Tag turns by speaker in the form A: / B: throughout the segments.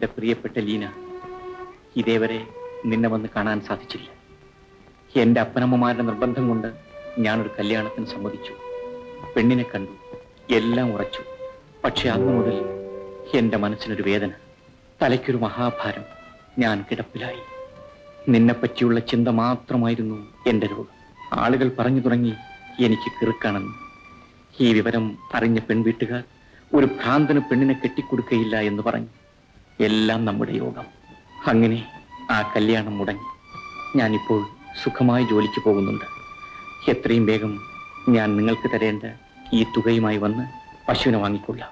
A: എന്റെ പ്രിയപ്പെട്ട ലീന ഇതേവരെ നിന്നെ വന്ന് കാണാൻ സാധിച്ചില്ല. എന്റെ അപ്പനമ്മമാരുടെ നിർബന്ധം കൊണ്ട് ഞാനൊരു കല്യാണത്തിന് സമ്മതിച്ചു. പെണ്ണിനെ കണ്ടു എല്ലാം ഉറച്ചു. പക്ഷെ അന്ന് മുതൽ എന്റെ മനസ്സിനൊരു വേദന തലയ്ക്കൊരു മഹാഭാരം ഞാൻ കിടപ്പിലായി. നിന്നെപ്പറ്റിയുള്ള ചിന്ത മാത്രമായിരുന്നു എന്റെ രോഗം. ആളുകൾ പറഞ്ഞു തുടങ്ങി എനിക്ക് കിറുക്കാണെന്ന്. ഈ വിവരം അറിഞ്ഞ പെൺവീട്ടുകാർ ഒരു ഭ്രാന്തന് പെണ്ണിനെ കെട്ടിക്കൊടുക്കയില്ല എന്ന് പറഞ്ഞു. എല്ലാം നമ്മുടെ യോഗം. അങ്ങനെ ആ കല്യാണം മുടങ്ങി. ഞാനിപ്പോൾ സുഖമായി ജോലിക്ക് പോകുന്നുണ്ട്. എത്രയും വേഗം ഞാൻ നിങ്ങൾക്ക് തരേണ്ട ഈ തുകയുമായി വന്ന് പശുവിനെ വാങ്ങിക്കൊള്ളാം.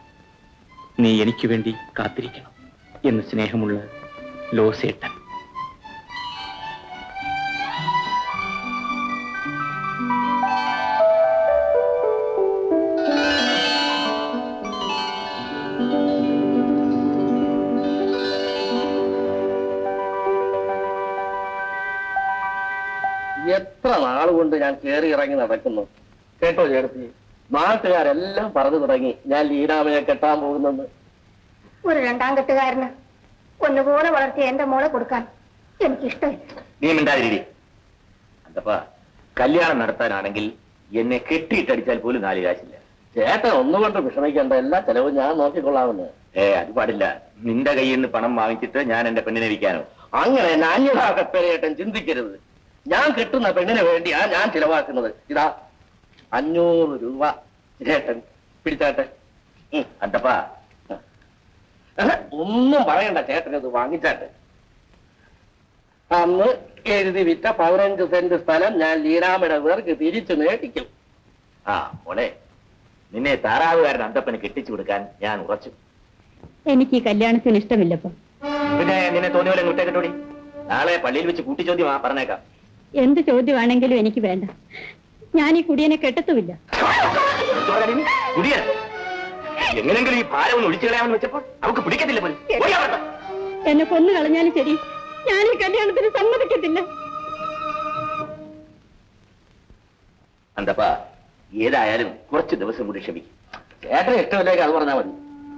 A: നീ എനിക്ക് വേണ്ടി കാത്തിരിക്കണം. എന്ന് സ്നേഹമുള്ള ലോസേട്ടൻ.
B: എത്ര നാളുകൊണ്ട് ഞാൻ കേറി ഇറങ്ങി നടക്കുന്നു? കേട്ടോ ചേർത്തി നാട്ടുകാരെല്ലാം പറഞ്ഞു തുടങ്ങി. ഞാൻ ലീനാമയെ കെട്ടാൻ പോകുന്നെന്ന്.
C: ഒരു രണ്ടാം കെട്ടുകാരന് ഒന്നുപോലെ വളർത്തിയ എന്റെ മോളെ കൊടുക്കാൻ എനിക്കിഷ്ടമില്ല.
D: നീ മിണ്ടാതിരി അന്തപ്പ കല്യാണം നടത്താനാണെങ്കിൽ എന്നെ കെട്ടിയിട്ടടിച്ചാൽ പോലും നാല് കാശില്ല.
B: ചേട്ടൻ ഒന്നുകൊണ്ട് വിഷമിക്കേണ്ട. എല്ലാ ചെലവും ഞാൻ നോക്കിക്കൊള്ളാമെന്ന്.
D: ഏ അത് പാടില്ല. നിന്റെ കയ്യിൽ നിന്ന് പണം വാങ്ങിച്ചിട്ട് ഞാൻ എന്റെ പെണ്ണിനെ വിൽക്കാനോ?
B: അങ്ങനെ നാണ്യതാകപ്പേരേട്ടൻ ചിന്തിക്കരുത്. ഞാൻ കിട്ടുന്ന പെണ്ണിന് വേണ്ടിയാ ഞാൻ ചിലവാക്കുന്നത്. ഇതാ അഞ്ഞൂറ് രൂപ. ചേട്ടൻ പിടിച്ചാട്ടെ. അണ്ടപ്പാ ഒന്നും പറയണ്ട ചേട്ടൻ ഇത് വാങ്ങിച്ചാട്ടെ. അന്ന് എഴുതി വിറ്റ പതിനഞ്ച് സെന്റ് സ്ഥലം ഞാൻ ലീലാമയുടെ പേർക്ക് തിരിച്ചു നേടിക്കും
D: ആ മോളെ നിന്നെ താറാവുകാരൻ അന്തപ്പന് കെട്ടിച്ചു കൊടുക്കാൻ ഞാൻ ഉറച്ചു.
C: എനിക്ക് ഈ കല്യാണത്തിന് ഇഷ്ടമില്ലപ്പോ.
D: പിന്നെ നിന്നെ തോന്നിയ പോലെ നാളെ പള്ളിയിൽ വെച്ച് കൂട്ടിച്ചോദ്യമാ പറഞ്ഞേക്കാം.
C: എന്ത് ചോദ്യമാണെങ്കിലും എനിക്ക് വേണ്ട. ഞാൻ ഈ കുടിയനെ കെട്ടത്തുമില്ല.
D: എങ്ങനെങ്കിലും ഈ ഭാരം ഒന്ന് ഒഴിച്ചു കളയാമെന്ന് വെച്ചപ്പോൾ അവക്ക് പിടിക്കത്തില്ല പോലും. ഓടി അവിടുന്ന്.
C: എന്നെ കൊന്നു കളഞ്ഞാലും ശരി. ഞാൻ ഈ കല്യാണത്തിന് സമ്മതിക്കത്തില്ല.
D: അന്തപ്പ ഏതായാലും കുറച്ച് ദിവസം കൂടി ക്ഷമിക്കും.
B: ചേട്ടന് ഇഷ്ടമില്ലെങ്കിൽ അത് പറഞ്ഞാൽ മതി.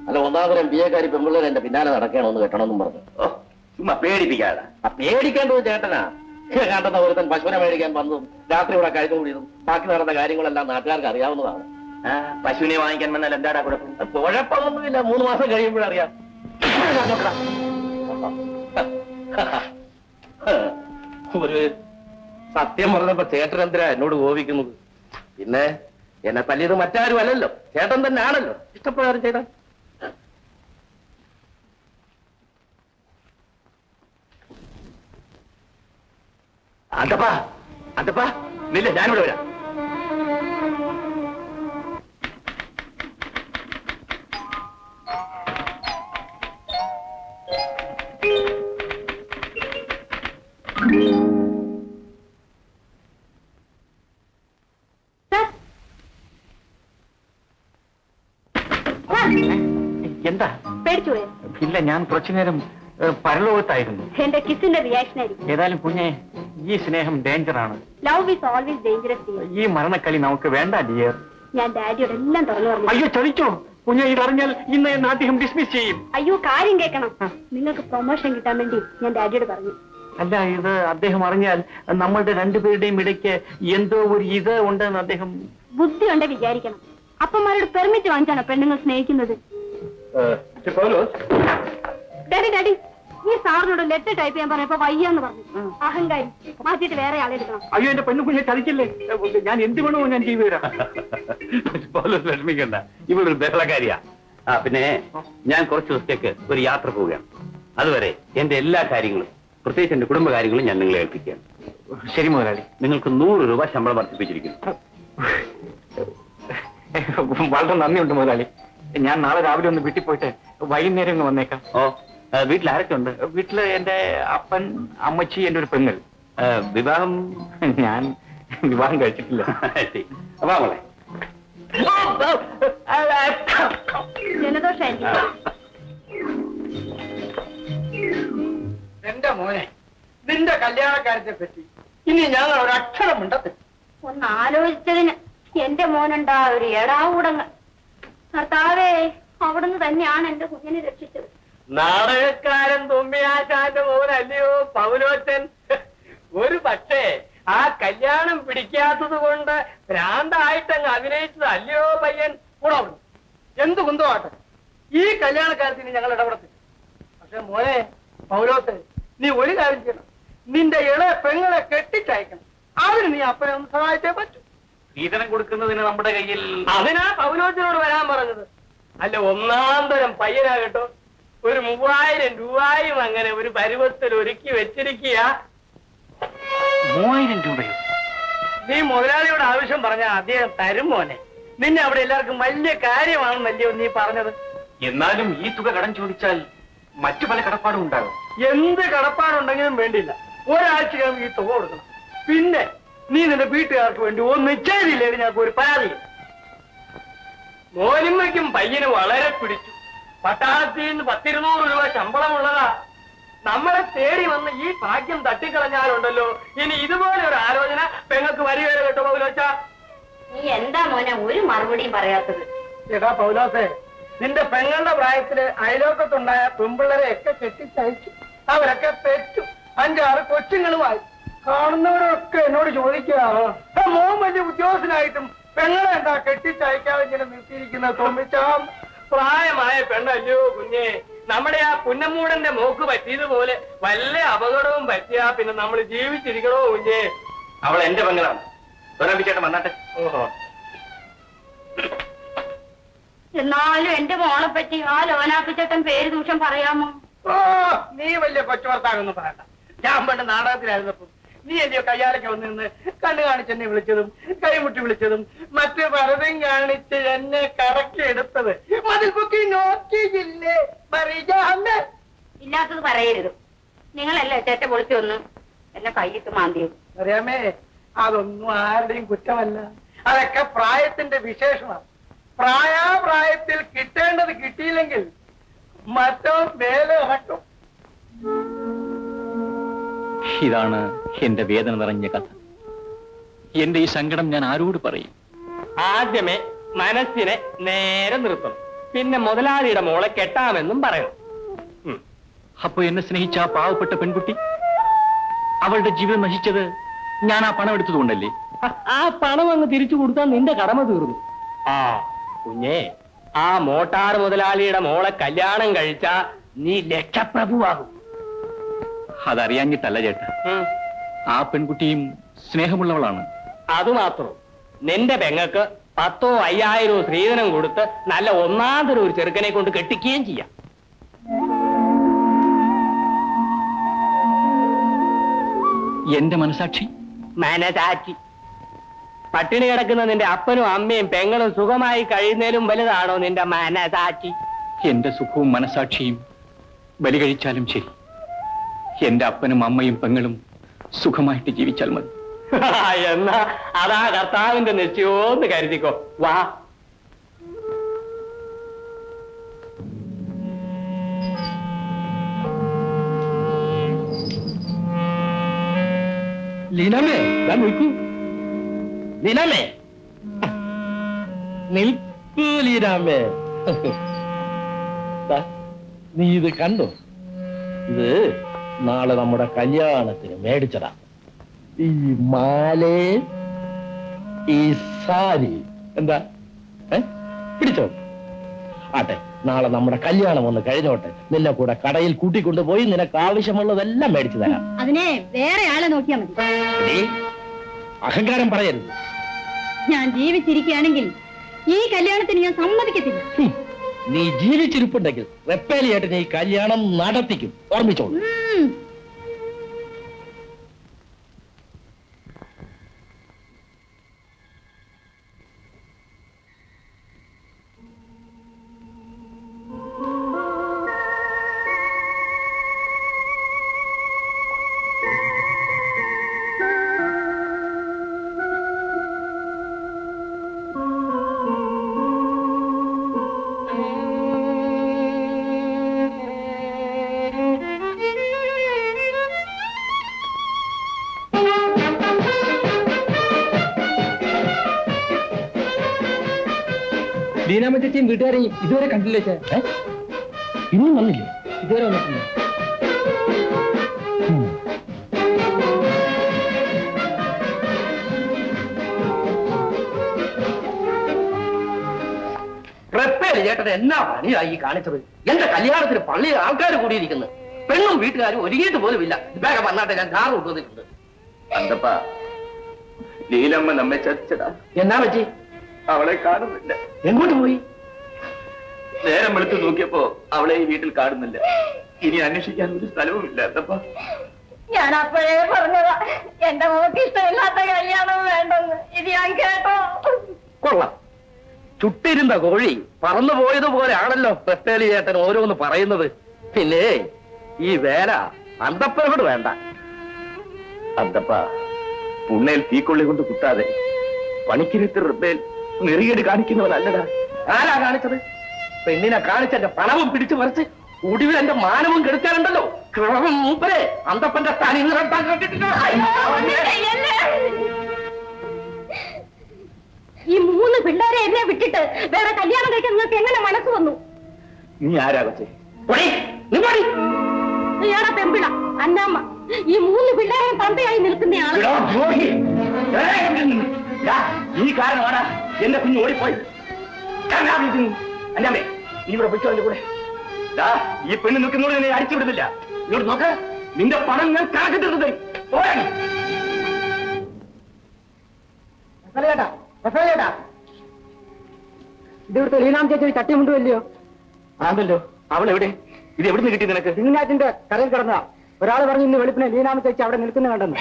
B: അല്ല ഒന്നാമതരം ബി എക്കാരി പെമ്പിള്ളേർ എന്റെ പിന്നാലെ നടക്കണമെന്ന് കെട്ടണമെന്നും പറഞ്ഞു.
D: ഓ ചുമ്മാ പേടിപ്പിക്കാതെ.
B: ആ പേടിക്കേണ്ടത് ചേട്ടനാ. കണ്ടെന്ന ഒരുത്തൻ പശുവിനെ മേടിക്കാൻ വന്നതും രാത്രി ഇവിടെ കഴിഞ്ഞു കൂടിയതും ബാക്കി നടന്ന കാര്യങ്ങളെല്ലാം നാട്ടുകാർക്ക് അറിയാവുന്നതാണ്.
D: പശുവിനെ വാങ്ങിക്കാൻ വന്നാൽ എന്താടാ കുഴപ്പം?
B: കുഴപ്പമൊന്നുമില്ല. മൂന്ന് മാസം കഴിയുമ്പോഴറിയാം ഒരു സത്യം പറഞ്ഞപ്പോ ചേട്ടൻ എന്തിനാ എന്നോട് കോപിക്കുന്നത്? പിന്നെ എന്നെ തല്ലിയത് മറ്റാരും അല്ലല്ലോ ചേട്ടൻ തന്നെ ആണല്ലോ ഇഷ്ടപ്രകാരം ചേട്ടൻ
D: അന്തപ്പ അതപ്പാ നില്ല ഞാനിവിടെ വരാം.
A: എന്താ?
C: പേടിച്ചു
A: ഇല്ല ഞാൻ കുറച്ചു നേരം പരലോകത്തായിരുന്നു.
C: എന്റെ കിസിന്റെ റിയാക്ഷൻ ആയിരിക്കും.
A: ഏതായാലും കുഞ്ഞെ ഈ സ്നേഹം ഡേഞ്ചർ ആണ്
C: ലവ് ഈസ് ഓൾവേസ് ഡേഞ്ചറസ്
A: ഈ മരണക്കളി നമുക്ക് വേണ്ട ഡിയർ.
C: ഞാൻ ഡാഡിയോട് എല്ലാം തുറന്നു പറഞ്ഞു.
A: അയ്യോ ചതിച്ചോ? കുഞ്ഞെ ഇതറിഞ്ഞാൽ ഇന്ന് എന്നെ അദ്ദേഹം ഡിസ്മിസ് ചെയ്യും.
C: അയ്യോ കാര്യം കേൾക്കണം. നിങ്ങൾക്ക് പ്രൊമോഷൻ കിട്ടാൻ വേണ്ടി ഞാൻ ഡാഡിയോട് പറഞ്ഞു.
A: അല്ല ഇത് അദ്ദേഹം അറിഞ്ഞാൽ നമ്മളുടെ രണ്ടുപേരുടെയും ഇടയ്ക്ക് എന്തോ ഒരു ഇത് ഉണ്ടെന്ന് അദ്ദേഹം
C: ബുദ്ധി ഉണ്ട് വിചാരിക്കണം. അപ്പന്മാരോട് പെർമിറ്റ് വാങ്ങിച്ചാണോ പെണ്ണുങ്ങൾ സ്നേഹിക്കുന്നത്? Daddy daddy. ഈ സാറിനോട് ലെറ്റർ ടൈപ്പ് ചെയ്യാൻ പറഞ്ഞപ്പോ വയ്യാന്ന് പറഞ്ഞു. അഹങ്കാരി. മാറ്റിയിട്ട് വേറെ ആളെ എടുക്കണം.
A: അയ്യോ എന്റെ പെണ്ണു കുഞ്ഞെ ചതിക്കില്ലേ ഞാൻ എന്ത് വേണോ ഞാൻ ചെയ്തു തരാം.
D: പോലും വിഷമിക്കണ്ട. ഇവളൊരു ബഹളക്കാരിയാ ആ പിന്നെ ഞാൻ കുറച്ച് ദിവസത്തേക്ക് ഒരു യാത്ര പോവുകയാണ്. അതുവരെ എന്റെ എല്ലാ കാര്യങ്ങളും പ്രത്യേകിച്ച് എന്റെ കുടുംബ കാര്യങ്ങളും ഞാൻ നിങ്ങളെ ഏൽപ്പിക്കുകയാണ്.
A: ശരി മുതലാളി.
D: നിങ്ങൾക്ക് നൂറ് രൂപ ശമ്പളം വർദ്ധിപ്പിച്ചിരിക്കുന്നു.
A: വളരെ നന്ദിയുണ്ട് മുതലാളി. ഞാൻ നാളെ രാവിലെ ഒന്ന് വീട്ടിൽ പോയിട്ട് വൈകുന്നേരം ഒന്ന് വന്നേക്കാം.
D: ഓ വീട്ടിൽ ആരൊക്കെ ഉണ്ട്?
A: വീട്ടിൽ എന്റെ അപ്പൻ അമ്മച്ചി എന്റെ ഒരു പെങ്ങൾ.
D: വിവാഹം
A: ഞാൻ വിവാഹം കഴിച്ചിട്ടില്ല.
D: വാ മോളെ.
B: എന്റെ മോനെ നിന്റെ കല്യാണക്കാരത്തെ പറ്റി ഇനി ഞാൻ ഒരു അക്ഷരം ഉണ്ടത്
C: ഒന്ന് ആലോചിച്ചതിന് എന്റെ മോനുണ്ടാ ഒരു എടാകൂടങ്ങൾ ഭർത്താവേ അവിടുന്ന് തന്നെയാണ് എന്റെ കുഞ്ഞിനെ രക്ഷിച്ചത്.
E: നാടകക്കാരൻ തുമ്പിയാശാന്റെ മോനല്ലയോ പൗലോച്ചൻ? ഒരു പക്ഷേ ആ കല്യാണം പിടിക്കാത്തത് കൊണ്ട് ഭ്രാന്തായിട്ടങ്ങ് അഭിനയിച്ചത് അല്ലയോ പയ്യൻ? കൂടെ. എന്ത് കുന്തമാട്ടെ? ഈ കല്യാണക്കാരത്തിന് ഞങ്ങൾ ഇടപെടത്തില്ല. പക്ഷെ മോനെ പൗലോസ് നീ ഒരു കാര്യം ചെയ്യണം. നിന്റെ ഇളയ പെങ്ങളെ കെട്ടിച്ചയക്കണം. അതിന് നീ അപ്പനെ ഒന്ന് സഹായിച്ചേ പറ്റൂ.
D: വീതനം കൊടുക്കുന്നതിന് നമ്മുടെ കയ്യിൽ
E: അതിനാ പൗലോസിനോട് വരാൻ പറഞ്ഞത്. അല്ല ഒന്നാം തരം പയ്യനാ കേട്ടോ. ഒരു മൂവായിരം രൂപയും അങ്ങനെ ഒരു പരുവത്തിൽ ഒരുക്കി വെച്ചിരിക്കുക
A: മൂവായിരം രൂപയോ?
E: നീ മുതലാളിയോട് ആവശ്യം പറഞ്ഞ അദ്ദേഹം തരും മോനെ. നിന്നെ അവിടെ എല്ലാവർക്കും വലിയ കാര്യമാണെന്നല്ലയോ നീ പറഞ്ഞത്?
D: എന്നാലും ഈ തുക കടം ചോദിച്ചാൽ മറ്റു പല കടപ്പാടും ഉണ്ടാകും.
E: എന്ത് കടപ്പാടുണ്ടെങ്കിലും വേണ്ടില്ല ഒരാഴ്ചക്കകം ഈ തുക കൊടുക്കണം. പിന്നെ നീ നിന്റെ വീട്ടുകാർക്ക് വേണ്ടി ഒന്ന് ചെയ്തില്ലേ ഞങ്ങൾക്ക് ഒരു പരാതി മോനിമ്മയ്ക്കും പയ്യന് വളരെ പിടിച്ചു. പട്ടാളത്തിൽ നിന്ന് പത്തിരുന്നൂറ് രൂപ ശമ്പളമുള്ളതാ. നമ്മളെ തേടി വന്ന് ഈ ഭാഗ്യം തട്ടിക്കളഞ്ഞാലുണ്ടല്ലോ. ഇനി ഇതുപോലെ ഒരു ആലോചന പെങ്ങൾക്ക് വരികയോ കേട്ടോ പൗലോച്ച
C: നീ എന്താ മോനെ ഒരു മറുപടിയും പറയാത്തത്?
E: എടാ പൗലോസേ നിന്റെ പെങ്ങളുടെ പ്രായത്തിൽ അയലോക്കത്തുണ്ടായ പെമ്പിള്ളരെ ഒക്കെ കെട്ടിച്ചയച്ചു. അവരൊക്കെ പെറ്റു. അഞ്ചാറ് കൊച്ചുങ്ങളുമായി. കാണുന്നവരൊക്കെ എന്നോട് ചോദിക്കുക "ആ, മോൻ വലിയ ഉദ്യോഗസ്ഥനായിട്ടും പെങ്ങളെ എന്താ കെട്ടിച്ചയക്കാതെ ഇങ്ങനെ നിർത്തിയിരിക്കുന്ന തോന്നിച്ചാം പ്രായമായ പെണ്ണല്ലയോ കുഞ്ഞെ. നമ്മുടെ ആ പുന്നമ്മൂടന്റെ മോക്ക് പറ്റിയതുപോലെ വല്ല അപകടവും പറ്റിയാ പിന്നെ നമ്മൾ ജീവിച്ചിരിക്കണോ കുഞ്ഞെ?
D: അവൾ എന്റെ പെങ്ങളാണ്. ചേട്ടൻ വന്നാട്ടെ.
E: ഓഹോ.
C: എന്നാലും എന്റെ മോളെ പറ്റി ആ ലോനാപ്പിച്ചേട്ടൻ പേര് ദൂഷം പറയാമോ?
E: ഓ നീ വലിയ കൊച്ചുവർത്താകൊന്നും പറയണ്ട. ഞാൻ പണ്ട് നാടകത്തിലായിരുന്നപ്പോ നീ അല്ലയോ കയ്യാലൊക്കെ വന്നു നിന്ന് കണ്ണു കാണിച്ച് എന്നെ വിളിച്ചതും കൈമുട്ടി വിളിച്ചതും മറ്റു പലതും കാണിച്ച് എന്നെ കറക്കി എടുത്തത്. മതിൽ പൊക്കി നോക്കിയില്ലേ?
C: ഇല്ലാത്തത് പറയരുത്. നിങ്ങളല്ലേ ചേട്ട പൊളിച്ചു വന്നു എന്നെ കൈയിട്ട് മാന്തിയത്?
E: അറിയാമേ അതൊന്നും ആരുടെയും കുറ്റമല്ല. അതൊക്കെ പ്രായത്തിന്റെ വിശേഷണം പ്രായാപ്രായത്തിൽ കിട്ടേണ്ടത് കിട്ടിയില്ലെങ്കിൽ മറ്റോ മേലെ ഇറക്കും.
A: ഇതാണ് എന്റെ വേദന നിറഞ്ഞ കഥ. എന്റെ ഈ സങ്കടം ഞാൻ ആരോട് പറയും?
E: ആദ്യമേ മനസ്സിനെ നേരെ നിർത്തും പിന്നെ മുതലാളിയുടെ മോളെ കെട്ടാമെന്നും പറയണം.
A: അപ്പൊ എന്നെ സ്നേഹിച്ച ആ പാവപ്പെട്ട പെൺകുട്ടി? അവളുടെ ജീവിതം നശിച്ചത് ഞാൻ ആ പണം എടുത്തതുകൊണ്ടല്ലേ?
E: ആ പണം അങ്ങ് തിരിച്ചു കൊടുത്താൽ നിന്റെ കടമ തീർന്നു. ആ കുഞ്ഞേ ആ മോട്ടാർ മുതലാളിയുടെ മോളെ കല്യാണം കഴിച്ചാ നീ ലക്ഷപ്രഭുവാകും.
A: അതറിയാഞ്ഞിട്ടല്ല ചേട്ടാ. ആ പെൺകുട്ടിയും സ്നേഹമുള്ളവളാണ്.
E: അത് മാത്രം നിന്റെ പെങ്ങക്ക് പത്തോ അയ്യായിരോ സ്ത്രീധനം കൊടുത്ത് നല്ല ഒന്നാം തരം ഒരു ചെറുക്കനെ കൊണ്ട് കെട്ടിക്കുകയും ചെയ്യാം.
A: എന്റെ മനസാക്ഷി?
E: മനസാക്ഷി. പട്ടിണി കിടക്കുന്ന നിന്റെ അപ്പനും അമ്മയും പെങ്ങളും സുഖമായി കഴിയുന്നതിലും വലുതാണോ നിന്റെ മനസാക്ഷി?
A: എന്റെ സുഖവും മനസാക്ഷിയും ബലി കഴിച്ചാലും ശരി. എന്റെ അപ്പനും അമ്മയും പെങ്ങളും സുഖമായിട്ട് ജീവിച്ചാൽ മതി.
E: എന്നാ അതാ കർത്താവിന്റെ നിശ്ചയോന്ന് കരുതിക്കോ. വാ. ലീനമേ ഞാൻ നിൽക്കൂ. ലീനമേ. നിൽക്കൂ ലീനാമേ. ദാ, നീ ഇത് കണ്ടോ? ഇത് നാളെ നമ്മുടെ കല്യാണത്തിന് മേടിച്ചതാ. ഈ മാലേ ഈ സാരി എന്താ? ഏ? പിടിച്ചോ? ആട്ടെ നാളെ നമ്മുടെ കല്യാണം ഒന്ന് കഴിഞ്ഞോട്ടെ. നിന്നെ കൂടെ കടയിൽ കൂട്ടിക്കൊണ്ടു പോയി നിനക്ക് ആവശ്യമുള്ളതെല്ലാം മേടിച്ചു തരാം.
C: അതിനെ വേറെ ആളെ നോക്കിയാ മതി.
E: അഹങ്കാരം പറയരുത്.
C: ഞാൻ ജീവിച്ചിരിക്കുകയാണെങ്കിൽ ഈ കല്യാണത്തിന് ഞാൻ സമ്മതിക്കത്തില്ല.
E: നീ ജീവിച്ചിരിപ്പുണ്ടെങ്കിൽ റെപ്പേലിയായിട്ട് നീ കല്യാണം നടത്തിക്കും. ഓർമ്മിച്ചോളൂ. হুম ചേച്ചിയും വീട്ടുകാരെയും ഇതുവരെ കണ്ടില്ലേ ഇന്നും വന്നില്ലേ? ഇതുവരെ വന്നിട്ടില്ല.
B: ചേട്ടൻ എന്നാ പണിയായി കാണിച്ചത്? എന്റെ കല്യാണത്തിന് പള്ളിയിൽ ആൾക്കാർ കൂടിയിരിക്കുന്നു. പെണ്ണും വീട്ടുകാരും ഒരുങ്ങിയിട്ട് പോലും ഇല്ല. വേഗം വന്നാട്ടെ ഞാൻ കാർ കൊണ്ടുവന്നിട്ടുണ്ട്.
A: അന്തപ്പാ ലീലമ്മ നമ്മെ ചതിച്ചടാ
B: എന്നാ പറ്റി?
A: അവളെ കാണുന്നില്ല.
B: എങ്ങോട്ട് പോയി?
A: നേരം വെളുത്ത് നോക്കിയപ്പോ അവളെ ഈ വീട്ടിൽ കാണുന്നില്ല. ഇനി അന്വേഷിക്കാൻ ഒരു സ്ഥലവുമില്ല ഇല്ലാത്തപ്പ
C: ഞാൻ അപ്പോഴേ പറഞ്ഞതാ എന്റെ മോക്ക് ഇഷ്ടമില്ലാത്ത കല്യാണം വേണ്ടെന്ന്. ഇത് ഞാൻ കേട്ടോ.
B: കൊള്ളാം. ചുട്ടിരുന്ന കോഴി പറന്നു പോയതുപോലെ ആണല്ലോ പെട്ടേലി ചേട്ടൻ ഓരോന്ന് പറയുന്നത്. പിന്നെ ഈ വേല അന്തപ്പനോട് വേണ്ട.
A: അന്തപ്പ പുണ്ണയിൽ തീക്കൊള്ളി കൊണ്ട് കുട്ടാതെ പണിക്കിരത്ത് റിപ്പേൽ നെറികേട് കാണിക്കുന്നവനല്ലടാ.
B: ആരാ കാണിച്ചത്? പെണ്ണിനെ കാണിച്ച എന്റെ പണവും പിടിച്ചു പറിച്ച് ഒടുവിൽ എന്റെ മാനവും കെടുക്കാറുണ്ടല്ലോ കിഴവൻ മൂപ്പരെ അന്തപ്പന്റെ തനി നിറത്താൻ
C: ഈ മൂന്ന് പിള്ളേരെ എന്നെ വിട്ടിട്ട് വേറെ കല്യാണം കഴിക്കാൻ നിങ്ങൾക്ക് എങ്ങനെ മനസ്സ് വന്നു?
A: നീ
B: ആരാകത്തെ.
C: ഇയാളെ പെമ്പിള? അന്നാമ്മ ഈ മൂന്ന് പിള്ളേരെയും തന്തയായി
A: നിൽക്കുന്നയാൾ ഈ കാരണമാണ് എന്റെ കുഞ്ഞ് ഓടിപ്പോയി. അല്ലാമേ നീ ഇവിടെ പൊയ്ക്കോ എന്റെ കൂടെ. ദാ, ഈ പെണ്ണ് നിൽക്കുന്നോട് നിന്നെ അടിച്ചു വിടുന്നില്ല. ഇങ്ങോട്ട് നോക്ക് നിന്റെ പണം ഞാൻ കണക്കിട്ടിട്ട് തരും. പോരാ നീ.
E: ചേട്ടാ ചേട്ടാ ഇത് ഇവിടുത്തെ ലീനാം ചേച്ചി തട്ടിമുണ്ടുമല്ലയോ
A: ആണല്ലോ. അവൾ എവിടെ ഇത് എവിടുന്ന് കിട്ടി നിനക്ക്?
E: സിംഗനാറ്റിന്റെ കരയിൽ കിടന്ന ഒരാൾ പറഞ്ഞു ഇന്ന് വെളുപ്പിനെ ലീനാമ ചേച്ചി അവിടെ നിൽക്കുന്ന കണ്ടെന്ന്.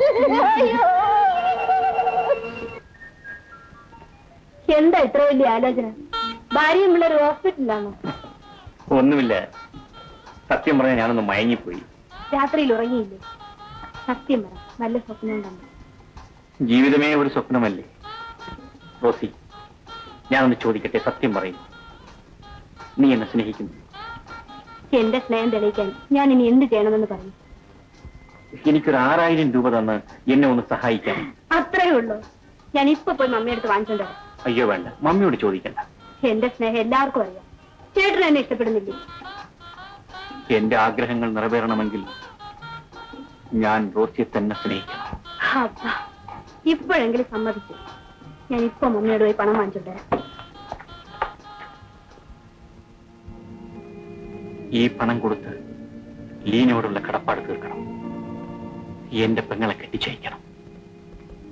C: എന്താ ഇത്ര വലിയ ആലോചന? ഭാര്യയും പിള്ളേർ ഹോസ്പിറ്റലിലാണോ?
A: ഒന്നുമില്ല. സത്യം പറഞ്ഞ ഞാനൊന്ന് മയങ്ങിപ്പോയി.
C: രാത്രിയിൽ ഉറങ്ങിയില്ലേ? സത്യം പറ നല്ല സ്വപ്നം കണ്ടു
A: ജീവിതമേ ഒരു സ്വപ്നമല്ലേ? റോസി ഞാനൊന്ന് ചോദിക്കട്ടെ സത്യം പറയും. നീ എന്നെ സ്നേഹിക്കുന്നു.
C: എന്റെ സ്നേഹം തെളിയിക്കാൻ ഞാൻ ഇനി എന്ത് ചെയ്യണമെന്ന് പറയും.
A: എനിക്കൊരു ആറായിരം രൂപ തന്ന് എന്നെ ഒന്ന് സഹായിക്കാൻ.
C: അത്രേ ഉള്ളൂ. ഞാൻ ഇപ്പൊ പോയി മമ്മിയെടുത്ത് വാങ്ങിച്ചോണ്ട് വരാം.
A: അയ്യോ വേണ്ട. മമ്മിയോട് ചോദിക്കണ്ട.
C: എന്റെ സ്നേഹം എല്ലാവർക്കും അറിയാം. ചേട്ടൻ എന്നെ ഇഷ്ടപ്പെടുന്നില്ലേ?
A: എന്റെ ആഗ്രഹങ്ങൾ നിറവേറണമെങ്കിൽ ഞാൻ റോസിയെ തന്നെ സ്നേഹിക്കണം.
C: അപ്പാ, ഇപ്പോഴെങ്കിലും സമ്മതിച്ചു. ഞാൻ ഇപ്പൊ മമ്മിയോട് പോയി പണം വാങ്ങിച്ചോണ്ട് വരാം.
A: ഈ പണം കൊടുത്ത് ലീനയോടുള്ള കടപ്പാട് തീർക്കണം. എന്റെ പെങ്ങളെ കെട്ടിച്ചയക്കണം.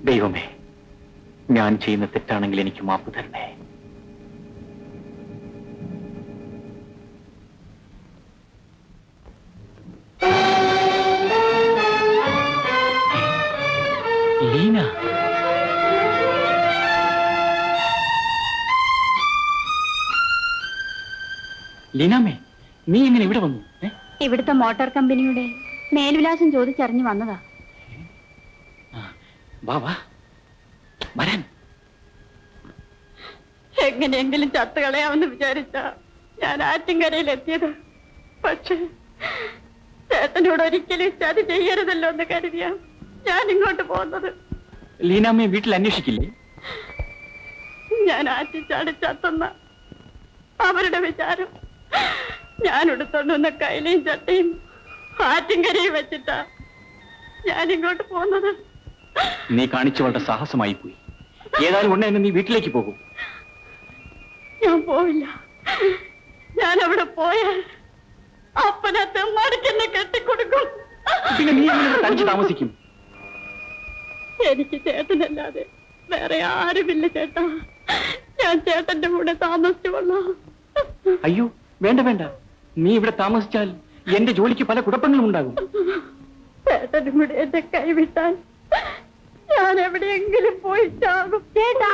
A: ദൈവമേ ഞാൻ ചെയ്യുന്ന തെറ്റാണെങ്കിൽ എനിക്ക് മാപ്പ് തരണേ. ലീന. നീ ഇവിടെ വന്നു?
C: ഇവിടുത്തെ മോട്ടോർ കമ്പനിയുടെ മേൽവിലാസം ചോദിച്ചറിഞ്ഞു വന്നതാ.
A: വാ വാ. വരാൻ.
C: എങ്ങനെയെങ്കിലും ചത്തുകളയാമെന്ന് വിചാരിച്ച ഞാൻ ആറ്റിൻകരയിൽ എത്തിയത് പക്ഷേ ചേട്ടനോട് ഒരിക്കലും ചതി ചെയ്യരുതല്ലോ എന്ന് കരുതിയാ ഞാൻ ഇങ്ങോട്ട് പോകുന്നത്.
A: ലീനാമ്മയെ വീട്ടിൽ അന്വേഷിക്കില്ലേ?
C: ഞാൻ ആറ്റിച്ചാടി ചത്തുന്ന അവരുടെ വിചാരം ഞാൻ എടുത്തോണ്ട് വന്ന കൈലയും ചട്ടയും ആറ്റിൻകരയും വെച്ചിട്ടാ ഞാൻ ഇങ്ങോട്ട് പോകുന്നത്.
A: നീ കാണിച്ചവളുടെ സാഹസമായി പോയി. ഏതായാലും ഉണ്ണ തന്നെ നീ വീട്ടിലേക്ക് പോകും.
C: ഞാൻ പോവില്ല. ഞാൻ അവിടെ പോയാൽ അപ്പനത്തെ തെമ്മാടിക്കെന്നെ കെട്ടിക്കൊടുക്കും.
A: പിന്നെ നീ എങ്ങനെ തനിച്ച് താമസിക്കും?
C: എനിക്ക് ചേട്ടനല്ലാതെ വേറെ ആരുമില്ല ചേട്ടാ. ഞാൻ ചേട്ടന്റെ കൂടെ താമസിച്ചു കൊള്ളാം.
A: അയ്യോ വേണ്ട വേണ്ട. നീ ഇവിടെ താമസിച്ചാൽ എന്റെ ജോലിക്ക് പല കുഴപ്പങ്ങളും ഉണ്ടാകും.
C: ചേട്ടനും കൂടെ എന്റെ കൈവിട്ടാൽ ഞാൻ എവിടെയെങ്കിലും പോയി ചാകും. ചേട്ടാ.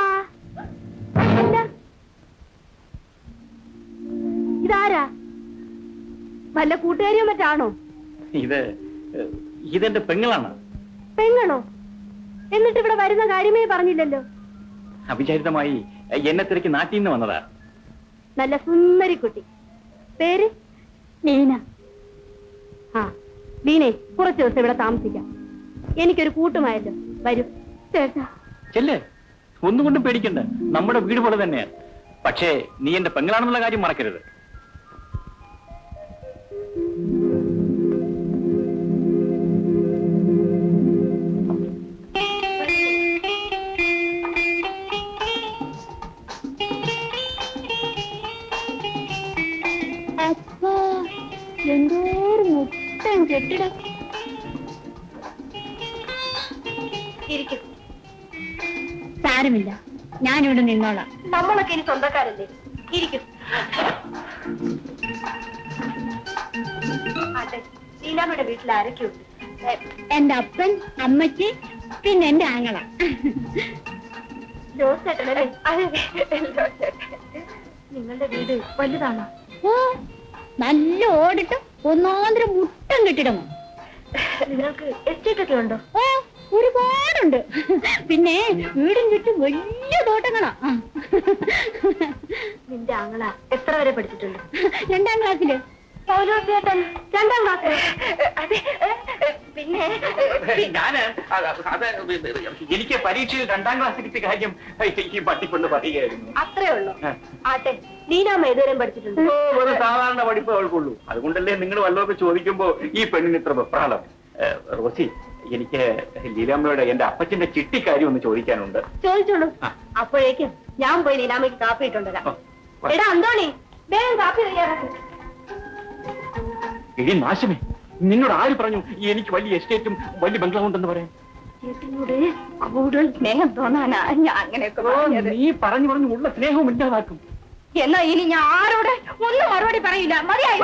C: ഇതാരാ? വല്ല കൂട്ടുകാരിയോ മറ്റാണോ?
A: ഇത് ഇതെന്റെ പെങ്ങളാണ്.
C: പെങ്ങളോ? എന്നിട്ട് ഇവിടെ വരുന്ന കാര്യമേ പറഞ്ഞില്ലല്ലോ.
A: അവിചാരിതമായി എന്നെ തിരക്കി നാട്ടിൽ നിന്ന് വന്നതാ.
C: നല്ല സുന്ദരി കുട്ടി. പേര്? ലീന. ആ ലീനെ കുറച്ച് ദിവസം ഇവിടെ താമസിക്കാം. എനിക്കൊരു കൂട്ടുമായല്ലോ. വരൂ. ചേട്ടാ.
A: ഒന്നുകൊണ്ടും പേടിക്കണ്ട. നമ്മുടെ വീട് പോലെ തന്നെയാ. പക്ഷേ നീ എന്റെ പെങ്ങളാണെന്നുള്ള കാര്യം മറക്കരുത്.
C: ഇരിക്കും. സാരമില്ല. ഞാനിവിടെ നിന്നോളാം. നമ്മളൊക്കെ ഇനി സ്വന്തക്കാരല്ലേ? ഇരിക്കും. അതെ ശീലാമ്മയുടെ വീട്ടിൽ ആരൊക്കെയുണ്ട് എന്റെ അപ്പൻ അമ്മച്ചി പിന്നെ എന്റെ ആങ്ങള. ജോസേട്ടനല്ലേ നിങ്ങളുടെ വീട് വലുതാണോ? നല്ല ഓടിട്ട് ഒന്നാന്തരം മുട്ടം കെട്ടിടമോ നിങ്ങൾക്ക് എസ്റ്റേറ്റ് ഒക്കെ ഉണ്ടോ? ഓ ഒരുപാടുണ്ട് പിന്നെ വീടും ചുറ്റും വലിയ തോട്ടങ്ങളാ. നിന്റെ ആങ്ങള എത്ര വരെ പഠിച്ചിട്ടുണ്ട്? രണ്ടാം ക്ലാസ്സിൽ. പൗലോസേട്ടൻ രണ്ടാം ക്ലാസ്സിൽ അതെ. പിന്നെ?
A: ഞാൻ അത് അത് എനിക്ക് പരീക്ഷയിൽ രണ്ടാം ക്ലാസ് കിട്ടിയ കാര്യം ഈ പട്ടിക്കൊണ്ട് പറയുകയായിരുന്നു.
C: അത്രേ ഉള്ളൂ. ആട്ടെ നീനാമ്മ ഏതുവരെയും പഠിച്ചിട്ടുണ്ട്?
A: ഓ, ഒരു സാധാരണ പഠിപ്പ് അവൾക്കുള്ളൂ. അതുകൊണ്ടല്ലേ നിങ്ങൾ വല്ലതൊക്കെ ചോദിക്കുമ്പോ ഈ പെണ്ണിന് ഇത്ര വെപ്രാളം? റോസി എനിക്ക് ലീലാമ്മയുടെ എന്റെ അപ്പച്ചന്റെ ചിട്ടിക്കാര്യം ഒന്ന് ചോദിക്കാനുണ്ട്.
C: ചോദിച്ചോളൂ. അപ്പോഴേക്കും ഞാൻ പോയി ലീലാമ്മയ്ക്ക് കാപ്പി ഇട്ടുണ്ടരാം എടാ അന്തോണി വേഗം കാപ്പി തയ്യാറാക്കി.
A: നാശമേ. നിന്നോട് ആര് പറഞ്ഞു എനിക്ക് വലിയ എസ്റ്റേറ്റും വലിയ ബംഗ്ലാവ് ഉണ്ടെന്ന് പറയാൻ?
C: ചേട്ടനോട് കൂടുതൽ സ്നേഹം തോന്നാനാ ഞാൻ അങ്ങനെയൊക്കെ
A: നീ പറഞ്ഞു പറഞ്ഞു ഉള്ള സ്നേഹവും ഇല്ലാതാക്കും.
C: എന്നാ ഇനി ഞാൻ ആരോട് ഒന്നും മറുപടി പറയില്ല.
A: മതിയായി.